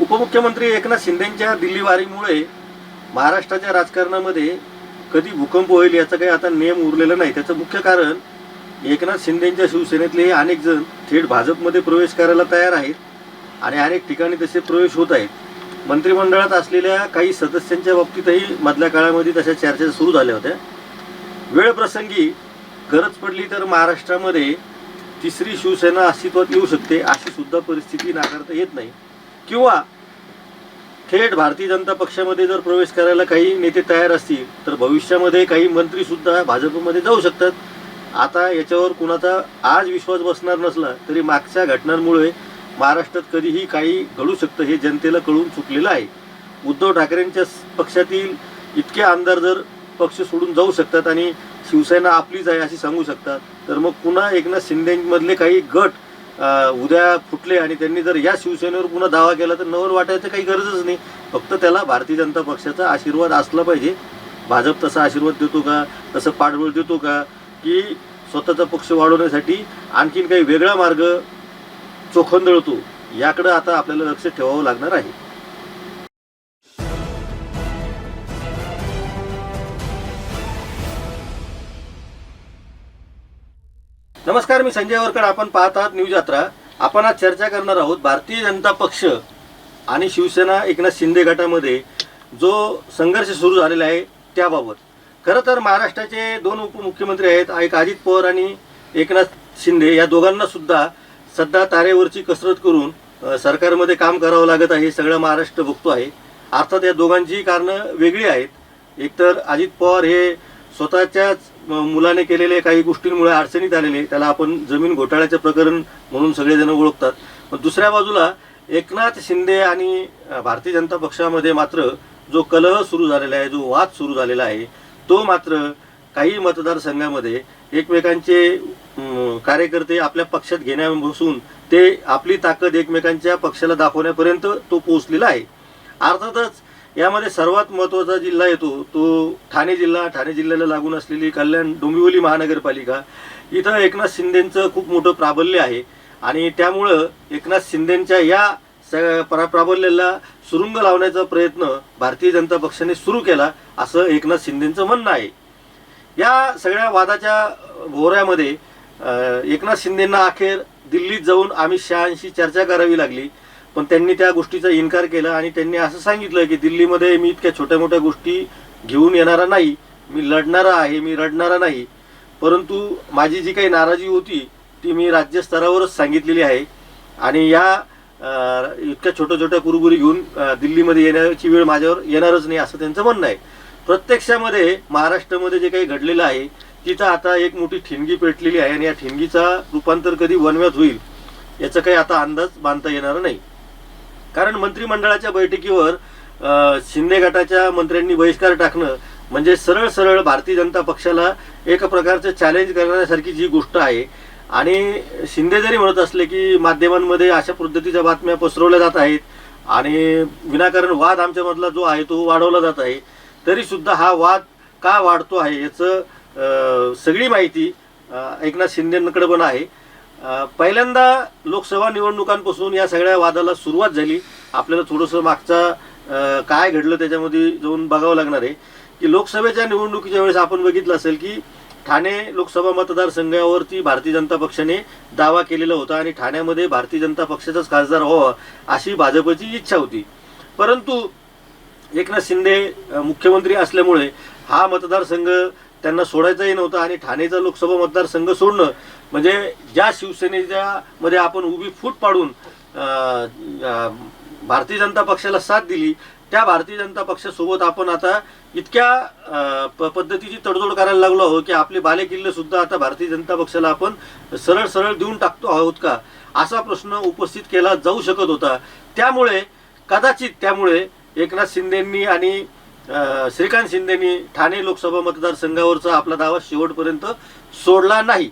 उपमुख्यमंत्री एकनाथ शिंदेच्या दिल्ली वारीमुळे महाराष्ट्राच्या राजकारणामध्ये कधी भूकंप होईल याचा काही आता नियम उरलेला नाही. त्याचं मुख्य कारण एकनाथ शिंदेच्या शिवसेनेतले अनेक जण थेट भाजपमध्ये प्रवेश करायला तयार आहेत आणि अनेक ठिकाणी तसे प्रवेश होत आहेत. मंत्रिमंडळात असलेल्या काही सदस्यांच्या बाबतीतही मधल्या काळामध्ये तशा चर्चा सुरू झाल्या होत्या. वेळ प्रसंगी गरज पडली तर महाराष्ट्रामध्ये तिसरी शिवसेना अस्तित्वात येऊ शकते अशी सुद्धा परिस्थिती नाकारता येत नाही. किंवा थेट भारतीय जनता पक्षामध्ये जर प्रवेश करायला काही नेते तयार असतील तर भविष्यामध्ये काही मंत्री सुद्धा भाजपमध्ये जाऊ शकतात. आता याच्यावर कुणाचा आज विश्वास बसणार नसला तरी मागच्या घटनांमुळे महाराष्ट्रात कधीही काही घडू शकतं हे जनतेला कळून चुकलेलं आहे. उद्धव ठाकरेंच्या पक्षातील इतके आमदार जर पक्ष सोडून जाऊ शकतात आणि शिवसेना आपलीच आहे अशी सांगू शकतात तर मग पुन्हा एकनाथ शिंदेमधले काही गट उद्या फुटले आणि त्यांनी जर या शिवसेनेवर पुन्हा दावा केला तर नवल वाटायचं काही गरजच नाही. फक्त त्याला भारतीय जनता पक्षाचा आशीर्वाद असला पाहिजे. भाजप तसा आशीर्वाद देतो का? तसं पाठबळ देतो का? की स्वतःचा पक्ष वाढवण्यासाठी आणखीन काही वेगळा मार्ग चोखंदळतो. याकडं आता आपल्याला लक्ष ठेवावं लागणार आहे. नमस्कार मी संजय वरकर. आपण पाहत आहात न्यूज यात्रा. आपण आज चर्चा करणार आहोत भारतीय जनता पक्ष आणि शिवसेना एकनाथ शिंदे गटामध्ये जो संघर्ष सुरू झालेला आहे त्याबाबत. खरं तर महाराष्ट्राचे दोन उपमुख्यमंत्री आहेत एक अजित पवार आणि एकनाथ शिंदे. या दोघांना सुद्धा सध्या तारेवरची कसरत करून सरकारमध्ये काम करावं लागत आहे हे सगळं महाराष्ट्र बघतो आहे. अर्थात या दोघांची कारणं वेगळी आहेत. एकतर अजित पवार हे स्वतःच्याच मुलाने केलेले काही गोष्टींमुळे अडचणीत आलेले त्याला आपण जमीन घोटाळ्याचं प्रकरण म्हणून सगळेजण ओळखतात. पण दुसऱ्या बाजूला एकनाथ शिंदे आणि भारतीय जनता पक्षामध्ये मात्र जो कलह सुरू झालेला आहे जो वाद सुरू झालेला आहे तो मात्र काही मतदारसंघामध्ये एकमेकांचे कार्यकर्ते आपल्या पक्षात घेण्यापासून ते आपली ताकद एकमेकांच्या पक्षाला दाखवण्यापर्यंत तो पोहोचलेला आहे. अर्थातच यामध्ये सर्वात महत्त्वाचा जिल्हा येतो तो ठाणे जिल्हा. ठाणे जिल्ह्याला लागून असलेली कल्याण डोंबिवली महानगरपालिका. इथं एकनाथ शिंदेंचं खूप मोठं प्राबल्य आहे. आणि त्यामुळं एकनाथ शिंदेंच्या या स- प्राबल्याला सुरुंग लावण्याचा प्रयत्न भारतीय जनता पक्षाने सुरू केला असं एकनाथ शिंदेंचं म्हणणं आहे. या सगळ्या वादाच्या भोवऱ्यामध्ये एकनाथ शिंदेंना अखेर दिल्लीत जाऊन अमित शहाशी चर्चा करावी लागली. पण त्यांनी त्या गोष्टीचा इन्कार केला आणि त्यांनी असं सांगितलं की दिल्लीमध्ये मी इतक्या छोट्या मोठ्या गोष्टी घेऊन येणारा नाही मी लढणारा आहे मी रडणारा नाही. परंतु माझी जी काही नाराजी होती ती मी राज्यस्तरावरच सांगितलेली आहे. आणि या इतक्या छोट्या छोट्या कुरबुरी घेऊन दिल्लीमध्ये येण्याची वेळ माझ्यावर येणारच नाही असं त्यांचं म्हणणं आहे. प्रत्यक्षामध्ये महाराष्ट्रामध्ये जे काही घडलेलं आहे तिथं आता एक मोठी ठिणगी पेटलेली आहे आणि या ठिणगीचा रूपांतर कधी वनव्यात होईल याचा काही आता अंदाज बांधता येणार नाही. कारण मंत्रिमंडळाच्या बैठकीवर शिंदे गटाच्या मंत्र्यांनी बहिष्कार टाकणं म्हणजे सरळ सरळ भारतीय जनता पक्षाला एक प्रकारचं चॅलेंज करण्यासारखी जी गोष्ट आहे. आणि शिंदे जरी म्हणत असले की माध्यमांमध्ये अशा पद्धतीच्या बातम्या पसरवल्या जात आहेत आणि विनाकारण वाद आमच्यामधला जो आहे तो वाढवला जात आहे तरी सुद्धा हा वाद का वाढतो आहे याचं सगळी माहिती एकनाथ शिंदेकडे पण आहे. पहिल्यांदा लोकसभा निवडणुकांपासून या सगळ्या वादाला सुरुवात झाली. आपल्याला थोडंसं मागचा काय घडलं त्याच्यामध्ये जाऊन बघावं लागणार आहे. की लोकसभेच्या निवडणुकीच्या वेळेस आपण बघितलं असेल की ठाणे लोकसभा मतदारसंघावरती भारतीय जनता पक्षाने दावा केलेला होता आणि ठाण्यामध्ये भारतीय जनता पक्षाचाच खासदार व्हावा अशी भाजपची इच्छा होती. परंतु एकनाथ शिंदे मुख्यमंत्री असल्यामुळे हा मतदारसंघ त्यांना सोडायचंही नव्हतं आणि ठाणेचा लोकसभा मतदारसंघ सोडणं म्हणजे ज्या शिवसेनेच्या मध्ये आपण उभी फूट पाडून भारतीय जनता पक्षाला साथ दिली त्या भारतीय जनता पक्षासोबत आपण आता इतक्या प- पद्धतीची तडजोड करायला लागलो आहोत की आपले बालेकिल्ले सुद्धा आता भारतीय जनता पक्षाला आपण सरळ सरळ देऊन टाकतो आहोत का? असा प्रश्न उपस्थित केला जाऊ शकत होता. त्यामुळे कदाचित त्यामुळे एकनाथ शिंदेंनी आणि श्रीकांत शिंदेनी ठाणे लोकसभा मतदारसंघावरचा आपला दावा शेवटपर्यंत सोडला नाही.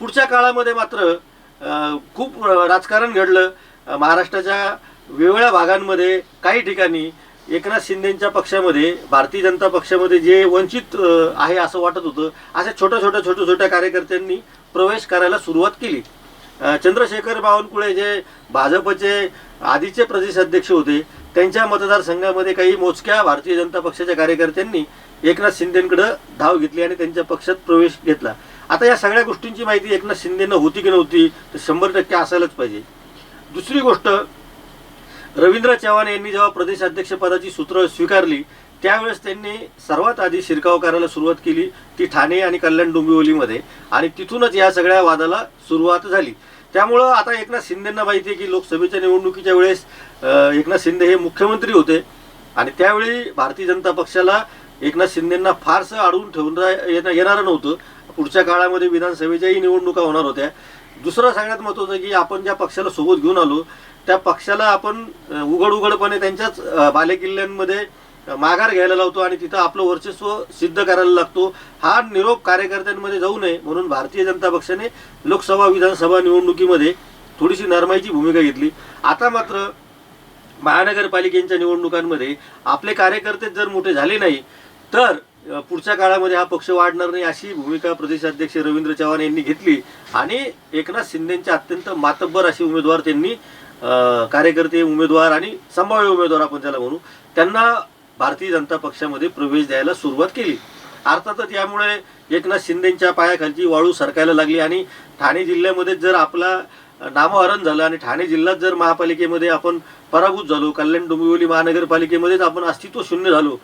पुढच्या काळामध्ये मात्र खूप राजकारण घडलं. महाराष्ट्राच्या वेगवेगळ्या भागांमध्ये काही ठिकाणी एकनाथ शिंदेच्या पक्षामध्ये भारतीय जनता पक्षामध्ये जे वंचित आहे असं वाटत होतं अशा छोट्या छोट्या छोट्या छोट्या कार्यकर्त्यांनी प्रवेश करायला सुरुवात केली. चंद्रशेखर बावनकुळे जे भाजपचे आधीचे प्रदेशाध्यक्ष होते त्यांच्या मतदारसंघामध्ये काही मोजक्या भारतीय जनता पक्षाच्या कार्यकर्त्यांनी एकनाथ शिंदेकडे धाव घेतली आणि त्यांच्या पक्षात प्रवेश घेतला. आता या सगळ्या गोष्टींची माहिती एकनाथ शिंदेनं होती की नव्हती तर शंभर टक्के असायलाच पाहिजे. दुसरी गोष्ट रवींद्र चव्हाण यांनी जेव्हा प्रदेशाध्यक्षपदाची सूत्र स्वीकारली त्यावेळेस त्यांनी सर्वात आधी शिरकाव करायला सुरुवात केली ती ठाणे आणि कल्याण डोंबिवलीमध्ये. आणि तिथूनच या सगळ्या वादाला सुरुवात झाली. त्यामुळं आता एकनाथ शिंदेंना माहिती आहे की लोकसभेच्या निवडणुकीच्या वेळेस एकनाथ शिंदे हे मुख्यमंत्री होते. आणि त्यावेळी भारतीय जनता पक्षाला एकनाथ शिंदेंना फारसं अडवून ठेवून येणं- येणारं नव्हतं. पुढच्या काळामध्ये विधानसभेच्याही निवडणुका होणार होत्या. दुसरं सगळ्यात महत्त्वाचं की आपण ज्या पक्षाला सोबत घेऊन आलो त्या पक्षाला आपण उघड उघडपणे त्यांच्याच बालेकिल्ल्यांमध्ये माघार घ्यायला लावतो आणि तिथं आपलं वर्चस्व सिद्ध करायला लागतो. हा निरोप कार्यकर्त्यांमध्ये जाऊ नये म्हणून भारतीय जनता पक्षाने लोकसभा विधानसभा निवडणुकीमध्ये थोडीशी नरमाईची भूमिका घेतली. आता मात्र महानगरपालिकेच्या निवडणुकांमध्ये आपले कार्यकर्ते जर मोठे झाले नाही तर पुढच्या काळामध्ये हा पक्ष वाढणार नाही अशी भूमिका प्रदेशाध्यक्ष रवींद्र चव्हाण यांनी घेतली. आणि एकनाथ शिंदेचे अत्यंत मातब्बर असे उमेदवार त्यांनी कार्यकर्ते उमेदवार आणि संभाव्य उमेदवार आपण त्याला म्हणू त्यांना भारतीय जनता पक्षामध्ये प्रवेश द्यायला सुरुवात केली. अर्थातच यामुळे एकनाथ शिंदेच्या पायाखालची वाळू सरकायला लागली आणि ठाणे जिल्ह्यामध्ये जर आपला नामहरण झालं आणि ठाणे जिल्ह्यात जर महापालिकेमध्ये आपण पराभूत झालो कल्याण डोंबिवली महानगरपालिकेमध्येच आपण अस्तित्व शून्य झालो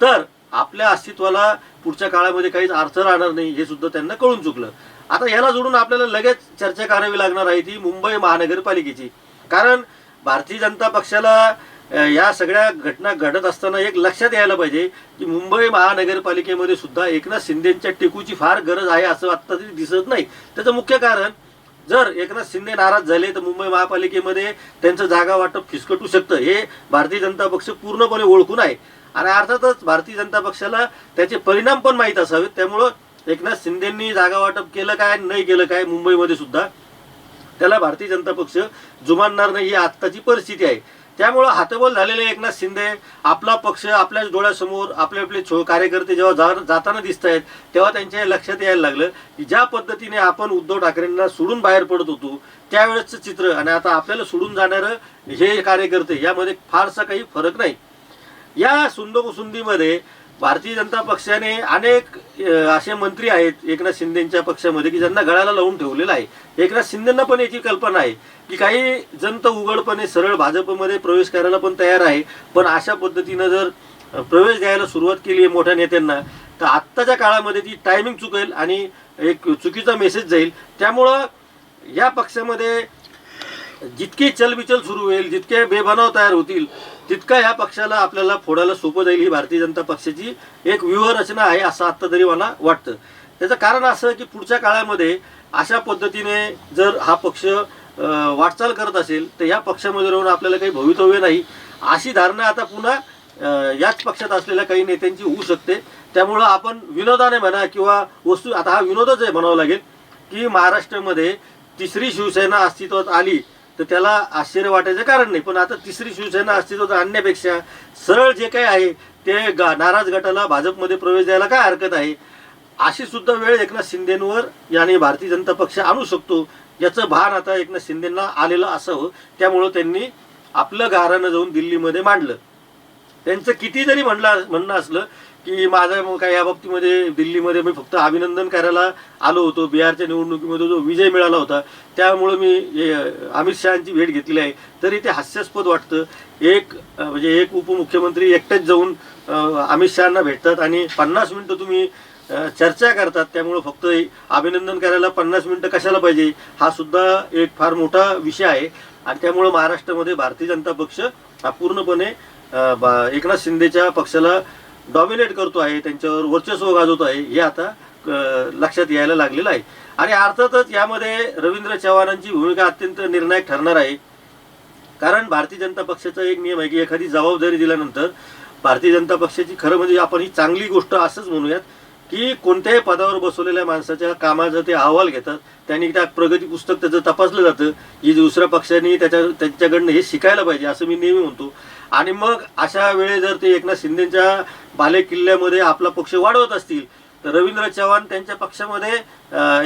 तर आपल्या अस्तित्वाला पुढच्या काळामध्ये काहीच अर्थ राहणार नाही हे सुद्धा त्यांना कळून चुकलं. आता याला जोडून आपल्याला लगेच चर्चा करावी लागणार आहे ती मुंबई महानगरपालिकेची. कारण भारतीय जनता पक्षाला या सगळ्या घटना घडत असताना एक लक्षात यायला पाहिजे की मुंबई महानगरपालिकेमध्ये सुद्धा एकनाथ शिंदेच्या टेकूची फार गरज आहे असं आत्ता तरी दिसत नाही. त्याचं मुख्य कारण जर एकनाथ शिंदे नाराज झाले तर मुंबई महापालिकेमध्ये त्यांचं जागा वाटप फिसकटू शकतं. हे भारतीय जनता पक्ष पूर्णपणे ओळखून आहे. आणि अर्थातच भारतीय जनता पक्षाला त्याचे परिणाम पण माहीत असावेत. त्यामुळं एकनाथ शिंदेंनी जागा वाटप केलं काय नाही केलं काय मुंबईमध्ये सुद्धा त्याला भारतीय जनता पक्ष जुमानणार नाही ही आत्ताची परिस्थिती आहे. त्यामुळं हातबल झालेले एकनाथ शिंदे आपला पक्ष आपल्याच डोळ्यासमोर आपले आपले छो कार्यकर्ते जेव्हा जा जाताना दिसत आहेत तेव्हा त्यांच्या लक्षात यायला लागलं की ज्या पद्धतीने आपण उद्धव ठाकरेंना सोडून बाहेर पडत होतो त्यावेळेसचं चित्र आणि आता आपल्याला सोडून जाणारं हे कार्यकर्ते यामध्ये फारसा काही फरक नाही. या सुंदोकुसुंदीमध्ये भारतीय जनता पक्षाने अनेक असे मंत्री आहेत एकनाथ शिंदेच्या पक्षामध्ये की ज्यांना गळाला लावून ठेवलेलं आहे. एकनाथ शिंदेना पण याची कल्पना आहे की काही जनता उघडपणे सरळ भाजपमध्ये प्रवेश करायला पण तयार आहे. पण अशा पद्धतीनं जर प्रवेश द्यायला सुरुवात केली आहे मोठ्या नेत्यांना तर आत्ताच्या काळामध्ये ती टायमिंग चुकेल आणि एक चुकीचा मेसेज जाईल. त्यामुळं या पक्षामध्ये जितकी चलबिचल सुरू होईल जितके बेबनाव तयार होतील तितका या पक्षाला आपल्याला फोडायला सोपं जाईल ही भारतीय जनता पक्षाची एक व्यूहरचना आहे असं आत्ता तरी मला वाटतं. त्याचं कारण असं की पुढच्या काळामध्ये अशा पद्धतीने जर हा पक्ष वाटचाल करत असेल तर या पक्षामध्ये राहून आपल्याला काही भवितव्य नाही. अशी धारणा आता पुन्हा याच पक्षात असलेल्या काही नेत्यांची होऊ शकते. त्यामुळं आपण विनोदाने म्हणा किंवा वस्तू आता हा विनोदच आहे म्हणावं लागेल की महाराष्ट्रामध्ये तिसरी शिवसेना अस्तित्वात आली तर त्याला आश्चर्य वाटायचं कारण नाही. पण आता तिसरी शिवसेना अस्तित्वात आणण्यापेक्षा सरळ जे काही आहे ते गा नाराज गटाला भाजपमध्ये प्रवेश द्यायला काय हरकत आहे? अशी सुद्धा वेळ एकनाथ शिंदेंवर याने भारतीय जनता पक्ष आणू शकतो. याचं भान आता एकनाथ शिंदेंना आलेलं असावं. त्यामुळं त्यांनी आपलं गारानं जाऊन दिल्लीमध्ये मांडलं. त्यांचं किती जरी म्हणलं म्हणणं असलं की माझा मग काय या बाबतीमध्ये दिल्लीमध्ये मी फक्त अभिनंदन करायला आलो होतो. बिहारच्या निवडणुकीमध्ये जो विजय मिळाला होता त्यामुळं मी अमित शहाची भेट घेतली आहे. तरी ते हास्यास्पद वाटतं. एक म्हणजे एक उपमुख्यमंत्री एकटेच जाऊन अमित शहाना भेटतात आणि पन्नास मिनटं तुम्ही चर्चा करतात. त्यामुळं फक्त अभिनंदन करायला पन्नास मिनटं कशाला पाहिजे हा सुद्धा एक फार मोठा विषय आहे. आणि त्यामुळं महाराष्ट्रामध्ये भारतीय जनता पक्ष हा पूर्णपणे बा- एकनाथ शिंदेच्या पक्षाला डॉमिनेट करतो आहे त्यांच्यावर वर्चस्व गाजवतो आहे हे आता लक्षात यायला लागलेलं आहे. आणि अर्थातच यामध्ये रवींद्र चव्हाणांची भूमिका अत्यंत निर्णायक ठरणार आहे. कारण भारतीय जनता पक्षाचा एक नियम आहे की एखादी जबाबदारी दिल्यानंतर भारतीय जनता पक्षाची खरं म्हणजे आपण ही चांगली गोष्ट असंच म्हणूयात की कोणत्याही पदावर बसवलेल्या माणसाच्या कामाचा ते अहवाल घेतात त्यांनी त्या प्रगती पुस्तक त्याचं तपासलं जातं की दुसऱ्या पक्षाने त्याच्या त्यांच्याकडनं हे शिकायला पाहिजे असं मी नेहमी म्हणतो. आणि मग अशा वेळे जर ते एकनाथ शिंदेच्या बाले किल्ल्यामध्ये आपला पक्ष वाढवत असतील तर रवींद्र चव्हाण त्यांच्या पक्षामध्ये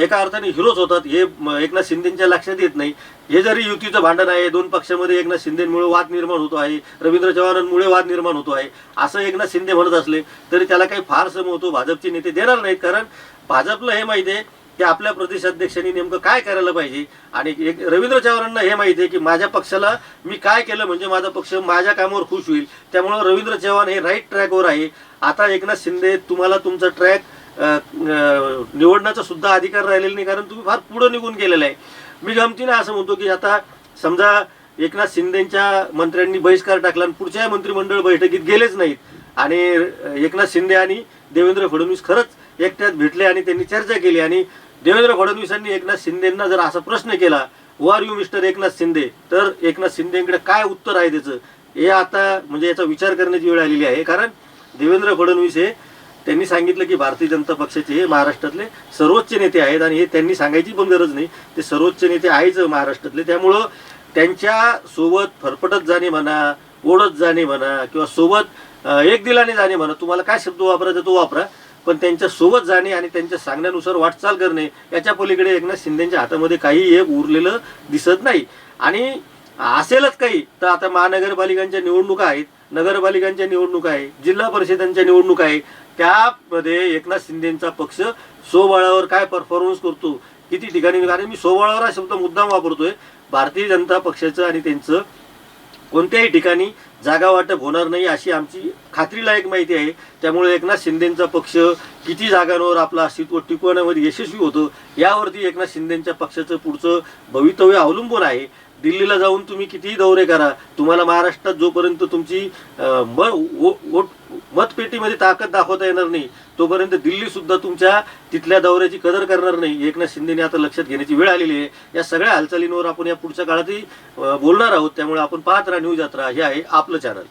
एका अर्थाने हिरोच होतात. हे एकनाथ शिंदेच्या लक्षात येत नाही. हे जरी युतीचं भांडण आहे दोन पक्षामध्ये एकनाथ शिंदेमुळे वाद निर्माण होतो आहे रवींद्र चव्हाणांमुळे वाद निर्माण होतो आहे असं एकनाथ शिंदे म्हणत असले तरी त्याला काही फार महत्त्व भाजपचे नेते देणार नाहीत. कारण भाजपला हे माहिती आहे की आपल्या प्रदेशाध्यक्षांनी नेमकं काय करायला पाहिजे? आणि एक रवींद्र चव्हाणांना हे माहिती आहे की माझ्या पक्षाला मी काय केलं म्हणजे माझा पक्ष माझ्या कामावर खुश होईल. त्यामुळं रवींद्र चव्हाण हे राईट ट्रॅकवर आहे. आता एकनाथ शिंदे तुम्हाला तुमचा ट्रॅक निवडण्याचा सुद्धा अधिकार राहिलेला नाही कारण तुम्ही फार पुढं निघून गेलेला आहे. मी गमतीने असं म्हणतो की आता समजा एकनाथ शिंदेच्या मंत्र्यांनी बहिष्कार टाकला आणि पुढच्या मंत्रिमंडळ बैठकीत गेलेच नाहीत. आणि एकनाथ शिंदे आणि देवेंद्र फडणवीस खरंच एकट्यात भेटले आणि त्यांनी चर्चा केली. आणि देवेंद्र फडणवीसांनी एकनाथ शिंदेना जर असा प्रश्न केला are you mister Eknath Shinde? तर एकनाथ शिंदेकडे काय उत्तर आहे त्याचं? हे आता म्हणजे याचा विचार करण्याची वेळ आलेली आहे. कारण देवेंद्र फडणवीस हे त्यांनी सांगितलं की भारतीय जनता पक्षाचे हे महाराष्ट्रातले सर्वोच्च नेते आहेत आणि हे त्यांनी सांगायची पण गरज नाही. ते सर्वोच्च नेते आहेच महाराष्ट्रातले. त्यामुळं त्यांच्यासोबत फरफटत जाणे म्हणा ओढत जाणे म्हणा किंवा सोबत एक दिलाने जाणे म्हणा तुम्हाला काय शब्द वापरायचा तो वापरा. पण त्यांच्यासोबत जाणे आणि त्यांच्या सांगण्यानुसार वाटचाल करणे याच्या पलीकडे एकनाथ शिंदेच्या हातामध्ये काही एक उरलेलं दिसत नाही. आणि असेलच काही तर आता महानगरपालिकांच्या निवडणुका आहेत. नगरपालिकांच्या निवडणुका आहे जिल्हा परिषदांच्या निवडणुका आहे त्यामध्ये एकनाथ शिंदेचा पक्ष सोबळावर काय परफॉर्मन्स करतो किती ठिकाणी कारण मी सोबळावर हा शब्द मुद्दाम वापरतोय. भारतीय जनता पक्षाचं आणि त्यांचं कोणत्याही ठिकाणी जागा वाटप होणार नाही अशी आमची खात्रीलायक माहिती आहे. त्यामुळे एकनाथ शिंदेचा पक्ष किती जागांवर आपलं अस्तित्व टिकवण्यामध्ये यशस्वी होतं यावरती एकनाथ शिंदेच्या पक्षाचं पुढचं भवितव्य अवलंबून आहे. दिल्लीला जाऊन तुम्ही कितीही दौरे करा तुम्हाला महाराष्ट्रात जोपर्यंत तुमची म वो- वोट मतपेटीमध्ये ताकद दाखवता येणार नाही तोपर्यंत दिल्ली सुद्धा तुमच्या तिथल्या दौऱ्याची कदर करणार नाही. एकनाथ शिंदेने आता लक्षात घेण्याची वेळ आलेली आहे. या सगळ्या हालचालींवर आपण या पुढच्या काळातही बोलणार आहोत. त्यामुळे आपण पाहत राहा न्यूज यात्रा हे आहे आपलं चॅनल